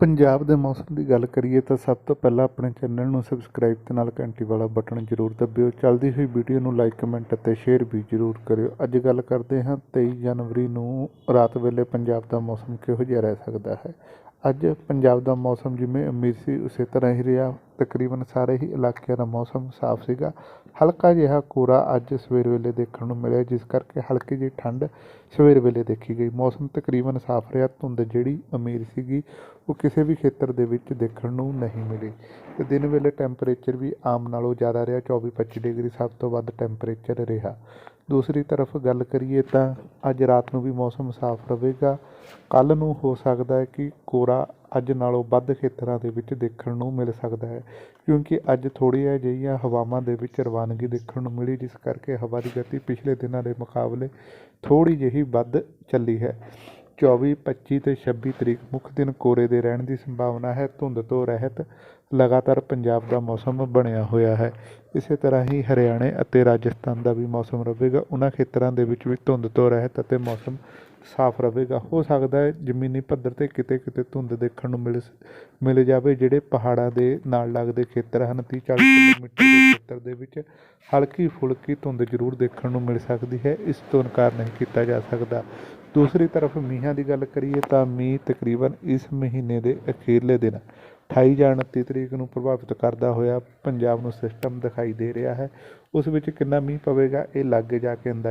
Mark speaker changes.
Speaker 1: ਪੰਜਾਬ ਦੇ ਮੌਸਮ ਦੀ ਗੱਲ ਕਰੀਏ ਤਾਂ ਸਭ ਤੋਂ ਪਹਿਲਾਂ ਆਪਣੇ ਚੈਨਲ ਨੂੰ ਸਬਸਕ੍ਰਾਈਬ ਤੇ ਨਾਲ ਘੰਟੀ ਵਾਲਾ ਬਟਨ ਜ਼ਰੂਰ ਦਬਿਓ। ਚੱਲਦੀ ਹੋਈ ਵੀਡੀਓ ਨੂੰ ਲਾਈਕ, ਕਮੈਂਟ ਅਤੇ ਸ਼ੇਅਰ ਵੀ ਜ਼ਰੂਰ ਕਰਿਓ। ਅੱਜ ਗੱਲ ਕਰਦੇ ਹਾਂ 23 ਜਨਵਰੀ ਨੂੰ ਰਾਤ ਵੇਲੇ ਪੰਜਾਬ ਦਾ ਮੌਸਮ ਕਿਹੋ ਜਿਹਾ ਰਹਿ ਸਕਦਾ ਹੈ? ਅੱਜ ਪੰਜਾਬ ਦਾ ਮੌਸਮ ਜਿਵੇਂ ਉਮੀਦ ਸੀ, ਉਸੇ ਤਰ੍ਹਾਂ ਹੀ ਰਿਹਾ। ਤਕਰੀਬਨ ਸਾਰੇ ਹੀ ਇਲਾਕਿਆਂ ਦਾ ਮੌਸਮ ਸਾਫ਼ ਸੀਗਾ। ਹਲਕਾ ਜਿਹਾ ਕੋਰਾ ਅੱਜ ਸਵੇਰ ਵੇਲੇ ਦੇਖਣ ਨੂੰ ਮਿਲਿਆ, ਜਿਸ ਕਰਕੇ ਹਲਕੀ ਜਿਹੀ ਠੰਡ ਸਵੇਰ ਵੇਲੇ ਦੇਖੀ ਗਈ। ਮੌਸਮ ਤਕਰੀਬਨ ਸਾਫ਼ ਰਿਹਾ, ਧੁੰਦ ਜਿਹੜੀ ਅਮੀਰ ਸੀਗੀ, ਉਹ ਕਿਸੇ ਵੀ ਖੇਤਰ ਦੇ ਵਿੱਚ ਦੇਖਣ ਨੂੰ ਨਹੀਂ ਮਿਲੀ। ਤੇ ਦਿਨ ਵੇਲੇ ਟੈਂਪਰੇਚਰ ਵੀ ਆਮ ਨਾਲੋਂ ਜ਼ਿਆਦਾ ਰਿਹਾ 24-25 ਡਿਗਰੀ, ਸਭ ਤੋਂ ਵੱਧ ਟੈਂਪਰੇਚਰ ਰਿਹਾ। ਦੂਸਰੀ ਤਰਫ ਗੱਲ ਕਰੀਏ ਤਾਂ ਅੱਜ ਰਾਤ ਨੂੰ ਵੀ ਮੌਸਮ ਸਾਫ਼ ਰਹੇਗਾ। ਕੱਲ੍ਹ ਨੂੰ ਹੋ ਸਕਦਾ ਹੈ ਕਿ ਕੋਰਾ ਅੱਜ ਨਾਲੋਂ ਵੱਧ ਖੇਤਰਾਂ ਦੇ ਵਿੱਚ ਦੇਖਣ ਨੂੰ ਮਿਲ ਸਕਦਾ ਹੈ, ਕਿਉਂਕਿ ਅੱਜ ਥੋੜ੍ਹੀਆਂ ਜਿਹੀਆਂ ਹਵਾਵਾਂ ਦੇ ਵਿੱਚ ਰਵਾਨਗੀ ਦੇਖਣ ਨੂੰ ਮਿਲੀ, ਜਿਸ ਕਰਕੇ ਹਵਾ ਦੀ ਗਤੀ ਪਿਛਲੇ ਦਿਨਾਂ ਦੇ ਮੁਕਾਬਲੇ ਥੋੜ੍ਹੀ ਜਿਹੀ ਵੱਧ ਚੱਲੀ ਹੈ। ਚੌਵੀ, ਪੱਚੀ ਅਤੇ ਛੱਬੀ ਤਰੀਕ ਮੁੱਖ ਦਿਨ ਕੋਰੇ ਦੇ ਰਹਿਣ ਦੀ ਸੰਭਾਵਨਾ ਹੈ। ਧੁੰਦ ਤੋਂ ਰਹਿਤ ਲਗਾਤਾਰ ਪੰਜਾਬ ਦਾ ਮੌਸਮ ਬਣਿਆ ਹੋਇਆ ਹੈ। ਇਸੇ ਤਰ੍ਹਾਂ ਹੀ ਹਰਿਆਣੇ ਅਤੇ ਰਾਜਸਥਾਨ ਦਾ ਵੀ ਮੌਸਮ ਰਹੇਗਾ। ਉਹਨਾਂ ਖੇਤਰਾਂ ਦੇ ਵਿੱਚ ਵੀ ਧੁੰਦ ਤੋਂ ਰਹਿਤ ਅਤੇ ਮੌਸਮ ਸਾਫ਼ ਰਹੇਗਾ। ਹੋ ਸਕਦਾ ਹੈ ਜ਼ਮੀਨੀ ਪੱਧਰ 'ਤੇ ਕਿਤੇ ਕਿਤੇ ਧੁੰਦ ਦੇਖਣ ਨੂੰ ਮਿਲ ਮਿਲ ਜਾਵੇ, ਜਿਹੜੇ ਪਹਾੜਾਂ ਦੇ ਨਾਲ ਲੱਗਦੇ ਖੇਤਰ ਹਨ। 30 40 ਕਿਲੋਮੀਟਰ ਦੇ ਖੇਤਰ ਦੇ ਵਿੱਚ ਹਲਕੀ ਫੁਲਕੀ ਧੁੰਦ ਜ਼ਰੂਰ ਦੇਖਣ ਨੂੰ ਮਿਲ ਸਕਦੀ ਹੈ। ਇਸ ਤੋਂ ਇਨਕਾਰ ਨਹੀਂ ਕੀਤਾ ਜਾ ਸਕਦਾ। ਦੂਸਰੀ ਤਰਫ ਮੀਂਹਾਂ ਦੀ ਗੱਲ ਕਰੀਏ ਤਾਂ ਮੀਂਹ ਤਕਰੀਬਨ ਇਸ ਮਹੀਨੇ ਦੇ ਅਖੀਰਲੇ ਦਿਨ 28 ਜਾਂ 29 ਤਰੀਕ ਨੂੰ ਪ੍ਰਭਾਵਿਤ ਕਰਦਾ ਹੋਇਆ ਪੰਜਾਬ ਨੂੰ ਸਿਸਟਮ ਦਿਖਾਈ ਦੇ ਰਿਹਾ ਹੈ। ਉਸ ਵਿੱਚ ਕਿੰਨਾ ਮੀਂਹ ਪਵੇਗਾ, ਇਹ ਲਾਗੇ ਜਾ ਕੇ ਅੰਦਾਜ਼ਾ